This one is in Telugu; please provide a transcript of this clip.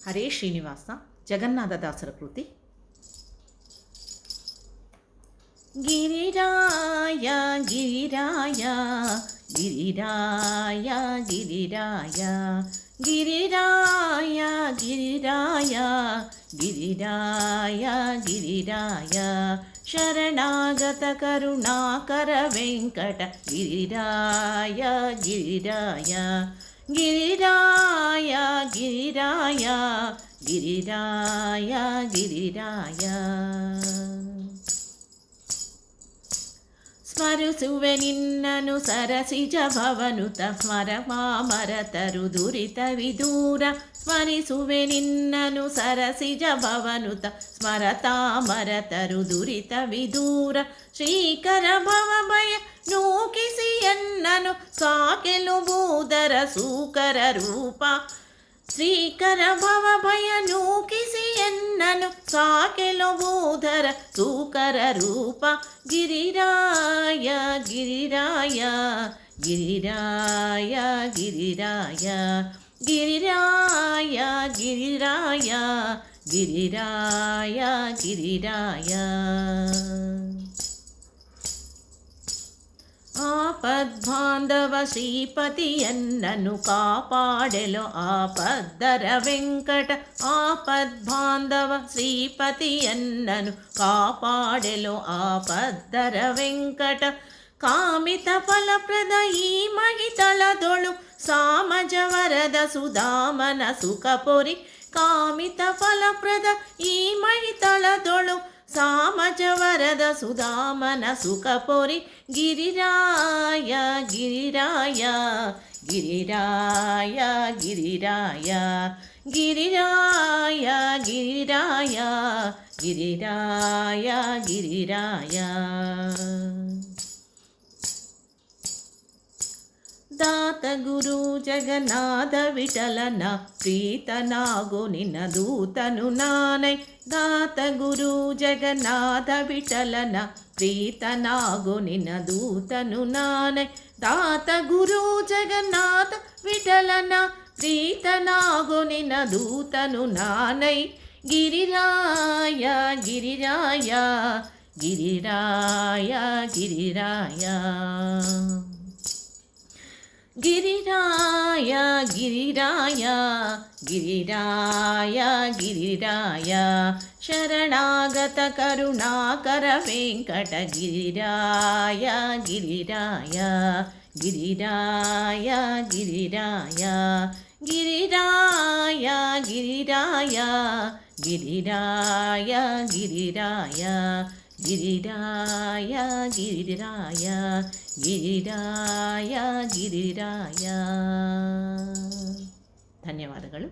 ಹರೇ ಶ್ರೀನಿವಾಸ ಜಗನ್ನಾಥದಾಸರ ಕೃತಿ ಗಿರಿರಾಯ ಗಿರಿರಾಯ ಗಿರಿರಾಯ ಗಿರಿರಾಯ ಗಿರಿರಾಯ ಗಿರಿರಾಯ గిరిరాయ గిరిరాయ శరణాగత కరుణాకర Venkata గిరిరాయ గిరిరాయ giriraya giriraya giriraya giriraya ಸ್ಮರಿಸುವೆ ನಿನ್ನನು ಸರಸಿಜ ಭವನುತ ಸ್ಮರಮಾಮರತರು ದುರಿತವಿದೂರ ಸ್ಮರಿಸುವೆ ನಿನ್ನನು ಸರಸಿಜ ಭವನುತ ಸ್ಮರತಾಮರತರು ದುರಿತವಿದೂರ ಶ್ರೀಕರ ಭವಭಯ ನೂಕಿಸಿಯನ್ನನು ಸಾಕೆಲುಬೂದರ ಸೂಕರ ರೂಪ ಶ್ರೀಕರ ಭವ ಭಯ ನೂಕಿಸಿ ಎನ್ನನು ಸಾಕೆಲುಬೂದರ ಸೂಕರ ರೂಪ ಗಿರಿರಾ గిరిరాయ గిరిరాయ గిరిరాయ గిరిరాయ గిరిరాయ గిరిరాయ గిరిరాయ. గిరిరాయ ఆపద్బాంధవ శ్రీపతియన్నను కాపాడెలో ఆపద్దర వెంకట ఆపద్బాంధవ శ్రీపతియన్నను కాపాడెలో ఆపద్దర వెంకట కామిత ఫలప్రద ఈ మహితలదొడు సామజ ಸಾಮಜವರದ ಸುಧಾಮನ సుఖపొరి ಕಾಮಿತ ಫಲಪ್ರದ ಈ మహితలదొడు సామజ వరద సుధామన సుఖపొరి గిరిరాయ గిరిరాయ గిరిరాయ గిరిరాయ గిరిరాయ గిరిరాయ గిరిరాయ గిరిరాయ ದಾತ ಗುರು ಜಗನ್ನಾಥ ವಿಠಲನ ಪ್ರೀತನಾಗು ನಿನ್ನ ದೂತನು ನಾನೈ ದಾತ ಗುರು ಜಗನ್ನಾಥ ವಿಠಲನ ಪ್ರೀತನಾಗು ನಿನ್ನ ದೂತನು ನಾನೈ ದಾತ ಗುರು ಜಗನ್ನಾಥ ವಿಠಲನ ಪ್ರೀತನಾಗು ನಿನ್ನ ದೂತನು ನಾನೈ ಗಿರಿರಾಯ ಗಿರಿರಾಯ ಗಿರಿರಾಯ ಗಿರಿರಾಯ गिरिराया गिरिराया गिरिराया शरणागतकरुणाकरवेङ्कटगिरिराय गिरिराय गिरिराय गिरिराय गिरिराय गिरिराय गिरिराय गिरिराय गिरिराय गिरिराय गिरिराय गिरिराय ಧನ್ಯವಾದಗಳು